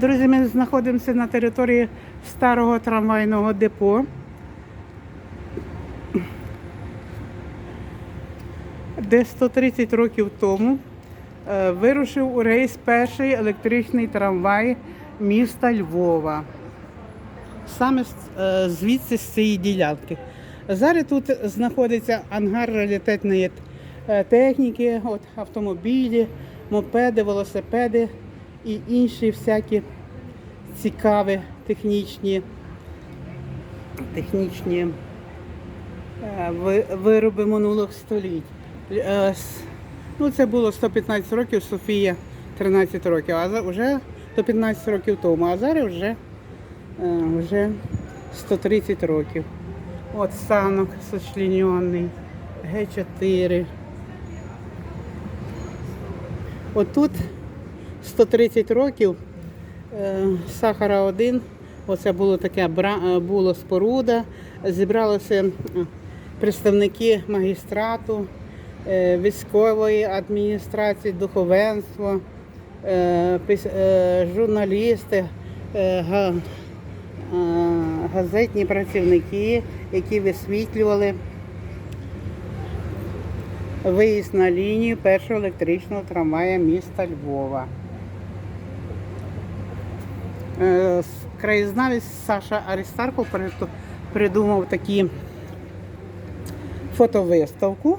Друзі, ми знаходимося на території старого трамвайного депо. Де 130 років тому е, вирушив у рейс перший електричний трамвай міста Львова. Саме е, звідси з цієї ділянки. Зараз тут знаходиться ангар раритетної е, техніки, от, автомобілі, мопеди, велосипеди і інші всякі цікаві технічні, технічні е, вироби минулих століть. Е, Ну, це було 115 років, Софія 13 років, а вже 115 років тому, а зараз вже, е, вже 130 років. От станок сочліньонний, Г4. Отут 130 років е, Сахара 1, оце було таке е, було споруда. Зібралися представники магістрату, е, військової адміністрації, е, журналісти, га- газетні працівники, які висвітлювали виїзд на лінію першого електричного трамвая міста Львова. Е, Краєзнавець Саша приту- придумав такі фотовиставку.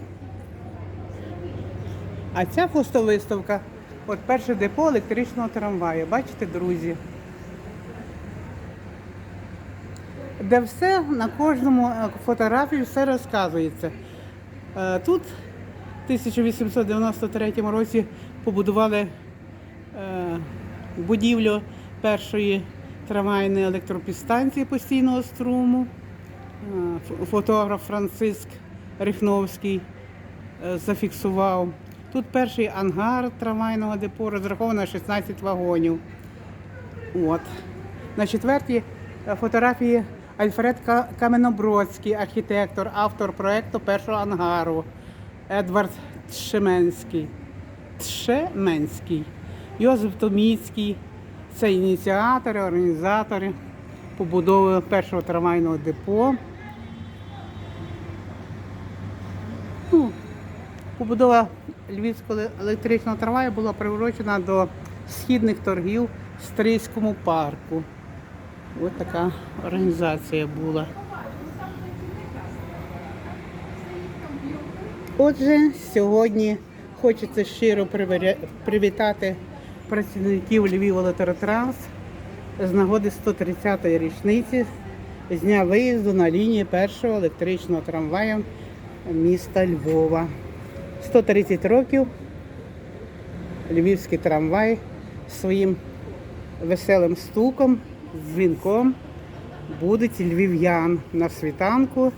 А ця фотовиставка от перше депо електричного трамваю. Бачите, друзі? Де все на кожному е, фотографії все розказується. Е, Тут в 1893 році побудували будівлю першої трамвайної електропідстанції постійного струму. Е, Фотограф Франциск Рихновський е, зафіксував. Тут перший ангар трамвайного депо розрахований на 16 вагонів. От. На четвертій е, фотографії Альфред Ка- Каменобродський, архітектор, автор проекту першого ангару. Едвард Тшеменський. Тшеменський. Йозеф Томіцький. Це ініціатори, організатори побудови першого трамвайного депо. Ну, Побудова Львівського електричного трамваю була приурочена до східних торгів в Стрийському парку. Ось така організація була. Отже, сьогодні хочеться щиро привітати працівників Львів Електротранс з нагоди 130-ї річниці з дня виїзду на лінії першого електричного трамваю міста Львова. 130 років львівський трамвай своїм веселим стуком, дзвінком будуть львів'ян на світанку.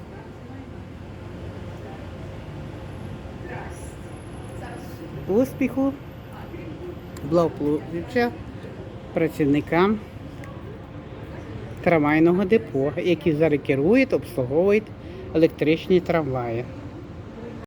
Успіху, благополуччя працівникам трамвайного депо, які зараз керують, обслуговують електричні трамваї.